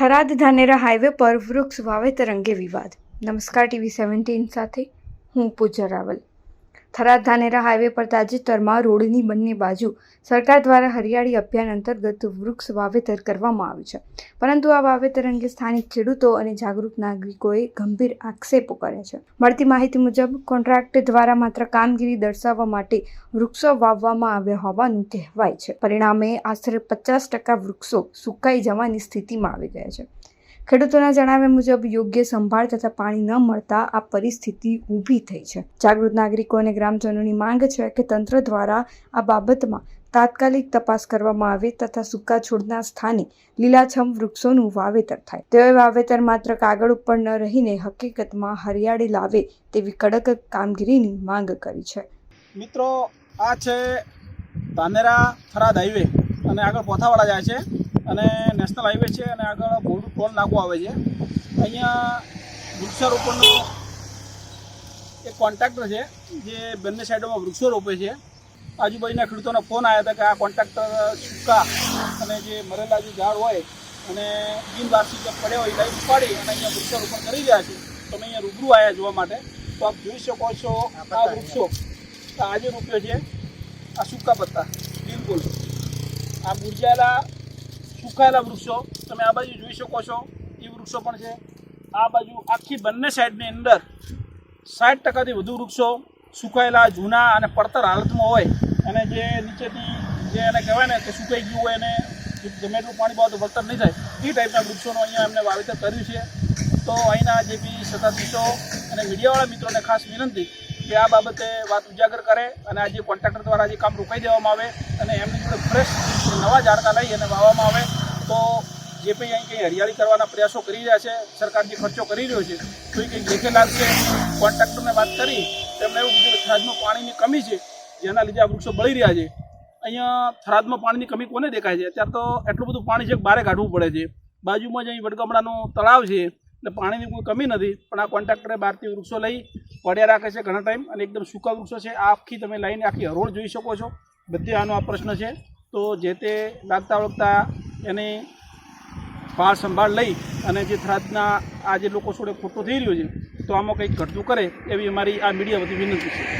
Tharad Dhanera highway પર વૃક્ષ વાવેતર અંગે વિવાદ. નમસ્કાર ટીવી સેવન્ટીન સાથે, હું પૂજા રાવલ. થરાદ ધાનેરા હાઈવે પર તાજેતરમાં રોડની બંને બાજુ સરકાર દ્વારા હરિયાળી અભિયાન અંતર્ગત વૃક્ષ વાવેતર કરવામાં આવ્યું છે. પરંતુ આ વાવેતર અંગે સ્થાનિક ખેડૂતો અને જાગૃત નાગરિકોએ ગંભીર આક્ષેપો કર્યા છે. મળતી માહિતી મુજબ, કોન્ટ્રાક્ટ દ્વારા માત્ર કામગીરી દર્શાવવા માટે વૃક્ષો વાવવામાં આવ્યા હોવાનું કહેવાય છે. પરિણામે આશરે પચાસ ટકા વૃક્ષો સુકાઈ જવાની સ્થિતિમાં આવી ગયા છે. ખેડૂતોના જણાવ્યા મુજબ, યોગ્ય સંભાળ તથા પાણી ન મળતા આ પરિસ્થિતિ ઊભી થઈ છે. જાગૃત નાગરિકો અને ગ્રામજનોની માંગ છે કે તંત્ર દ્વારા આ બાબતમાં તાત્કાલિક તપાસ કરવામાં આવે તથા સૂકા છોડના સ્થાને લીલાછમ વૃક્ષોનું વાવેતર થાય. તેઓએ વાવેતર માત્ર કાગળ ઉપર ન રહીને હકીકતમાં હરિયાળી લાવે તેવી કડક કામગીરીની માંગ કરી છે. મિત્રો, આ છે ધાનેરા થરાદ હાઈવે અને આગળ પોથાવાડા જાય છે. અને નેશનલ હાઈવે છે અને આગળ ભોરડું ટોલ નાકું આવે છે. અહીંયા વૃક્ષારોપણનો એક કોન્ટ્રાક્ટર છે જે બંને સાઈડોમાં વૃક્ષો રોપે છે. આજુબાજુના ખેડૂતોના ફોન આવ્યા હતા કે આ કોન્ટ્રાક્ટર સૂકા અને જે મરેલા જે ઝાડ હોય અને બિનવારસી જે પડ્યા હોય એ ઉપાડી અને અહીંયા વૃક્ષારોપણ કરી રહ્યા છે. તમે અહીંયા રૂબરૂ આવ્યા જોવા માટે. તો આપ જોઈ શકો છો આ વૃક્ષો. આજે રૂપ્યો છે. આ સૂકા પત્તા. બિલકુલ. આ મુરઝાયેલા સુકાયેલા વૃક્ષો, તમે આ બાજુ જોઈ શકો છો, એ વૃક્ષો પણ છે. આ બાજુ આખી બંને સાઈડની અંદર સાઠ ટકાથી વધુ વૃક્ષો સુકાયેલા જૂના અને પડતર હાલતમાં હોય અને જે નીચેથી જે એને કહેવાય ને કે સુકાઈ ગયું હોય અને ગમે એટલું પાણી તો વળતર નહીં થાય, એ ટાઈપના વૃક્ષોનું અહીંયા એમને વાવેતર કર્યું છે. તો અહીંના જે બી સત્તાધીશો અને મીડિયાવાળા મિત્રોને ખાસ વિનંતી કે આ બાબતે વાત ઉજાગર કરે અને આજે કોન્ટ્રાક્ટર દ્વારા જે કામ રોકાઈ દેવામાં આવે અને એમની જોડે ફ્રેશ નવા ઝાડકા લઈ અને વાવવામાં આવે, તો જે કંઈ અહીં કંઈ હરિયાળી કરવાના પ્રયાસો કરી રહ્યા છે, સરકાર જે ખર્ચો કરી રહ્યો છે, તો એ કંઈક લેખે લાગશે. કોન્ટ્રાક્ટરને વાત કરી, તેમણે એવું કીધું કે થરાદમાં પાણીની કમી છે, જેના લીધે આ વૃક્ષો બળી રહ્યા છે. અહીંયા થરાદમાં પાણીની કમી કોને દેખાય છે? અત્યારે તો એટલું બધું પાણી છે કે બારે કાઢવું પડે છે. બાજુમાં જ અહીં વડગામડાનું તળાવ છે, એટલે પાણીની કોઈ કમી નથી. પણ આ કોન્ટ્રાક્ટરે બહારથી વૃક્ષો લઈ પડ્યા રાખે છે ઘણા ટાઈમ અને એકદમ સૂકા વૃક્ષો છે. આખી તમે લાઈન, આખી હરોળ જોઈ શકો છો. બધી આનો આ પ્રશ્ન છે. તો જે તે લાગતા વળગતા એની ભાળ સંભાળ લઈ અને જે થરાદના આ જે લોકો જોડે ખોટો થઈ રહ્યો છે, તો આમાં કંઈક ઘટતું કરે એવી અમારી આ મીડિયા વતી વિનંતી છે.